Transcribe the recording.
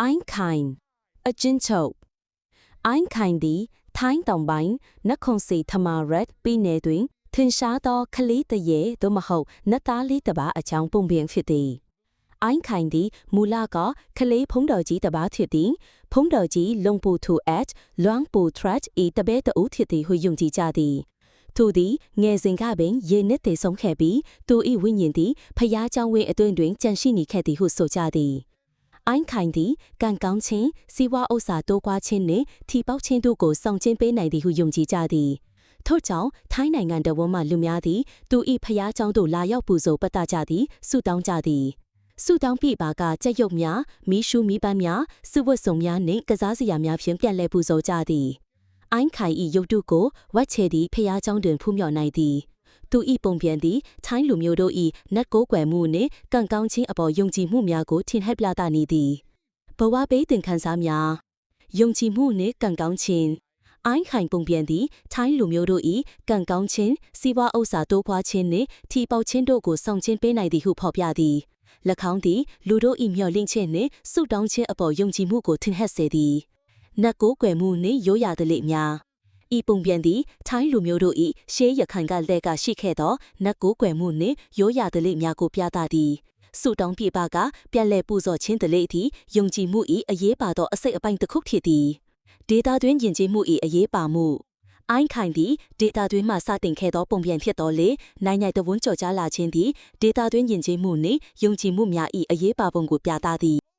အိုင်းခိုင်အချင်းချုပ်အိုင်းခိုင်သည်ထိုင်းတောင်ပိုင်းနတ်ခုံစီသမာရက်ပြည်နယ်တွင်ထင်ရှားသောခလေးတရေသို့မဟုတ်နတ်သားလေးတစ်ပါးအကြောင်းပုံပြင်ဖြစ်သည်အိုင်းခိုင်သည်မူလကခလေးဖုံးတော်ကြီးတစ်ပါးဖြစ်သည်ဖုံးတော်ကြီးလုံပူထူ at လွမ်းပူ threat ဤတပဲတအုပ်ဖြစ်သည်ဟုယုံကြည်ကြသည်သူသည်ငယ်စဉ်ကပင်ရေနစ်သေးဆုံးခဲ့ပြီးသူ၏ဝိညာဉ်သည်ဖျားเจ้าဝင်းအတွင်တွင်ကြံရှိနေခဲ့သည်ဟုဆိုကြသည် အိုင်းခိုင်သည်ကံကောင်းခြင်းစီးပွားဥစ္စာတိုးပွားခြင်းနှင့်ထီပေါက်ခြင်းတို့ကိုဆောင်ကျင်းပေးနိုင်သည်ဟုယုံကြည်ကြသည်ထို့ကြောင့်ထိုင်းနိုင်ငံတော်ဝန်မှလူများသည်သူ၏ဖျားเจ้าတို့လာရောက်ပူဇော်ပတ်တာကြသည်ဆုတောင်းကြသည်ဆုတောင်းပြပါကကြက်ရုပ်များမီးရှူးမီးပန်းများစုဝတ်စုံများနှင့်ကစားစရာများဖြင့်ပြန်လည်ပူဇော်ကြသည်အိုင်းခိုင်၏ရုပ်တုကိုဝတ်ချေသည့်ဖျားเจ้าတွင်ဖူးမြော်နိုင်သည် သူဤပုံပြန်သည်ထိုင်းလူမျိုးတို့ဤနတ်ကိုးကွယ်မှုနှင့်ကံကောင်းခြင်းအပေါ်ယုံကြည်မှုများကိုထင်ဟပ်ပြသနေသည်ဘဝဘေးတင်ခံစားများယုံကြည်မှုနှင့်ကံကောင်းခြင်းအိုင်းခိုင်ပုံပြန်သည်ထိုင်းလူမျိုးတို့ဤကံကောင်းခြင်းစီးပွားဥစ္စာတိုးပွားခြင်းနှင့်ထီပေါက်ခြင်းတို့ကိုဆောင်ကျင်းပေးနိုင်သည်ဟုဖော်ပြသည်၎င်းသည်လူတို့ဤမျှော်လင့်ခြင်းနှင့်ဆုတောင်းခြင်းအပေါ်ယုံကြည်မှုကိုထင်ဟပ်စေသည်နတ်ကိုးကွယ်မှုနှင့်ရိုးရာသလိများ ဤပုံပြန်သည်ထိုင်းလူမျိုးတို့၏ရှေးရခိုင်ကလက်ကရှိခဲ့သောနတ်ကိုးကွယ်မှုနှင့်ရိုးရာသလိများကိုပြသသည်ဆုတောင်းပြပကပြန်လည်ပူဇော်ခြင်းတလေသည်ယုံကြည်မှု၏အရေးပါသောအစိတ်အပိုင်းတစ်ခုဖြစ်သည်ဒေတာတွင်ယဉ်ကျေးမှု၏အရေးပါမှုအိုင်းခိုင်သည်ဒေတာတွင်မှစတင်ခဲ့သောပုံပြန်ဖြစ်တော်လေနိုင်နိုင်တဝန်းကြော်ကြားလာခြင်းသည်ဒေတာတွင်ယဉ်ကျေးမှုနှင့်ယုံကြည်မှုများ၏အရေးပါပုံကိုပြသသည်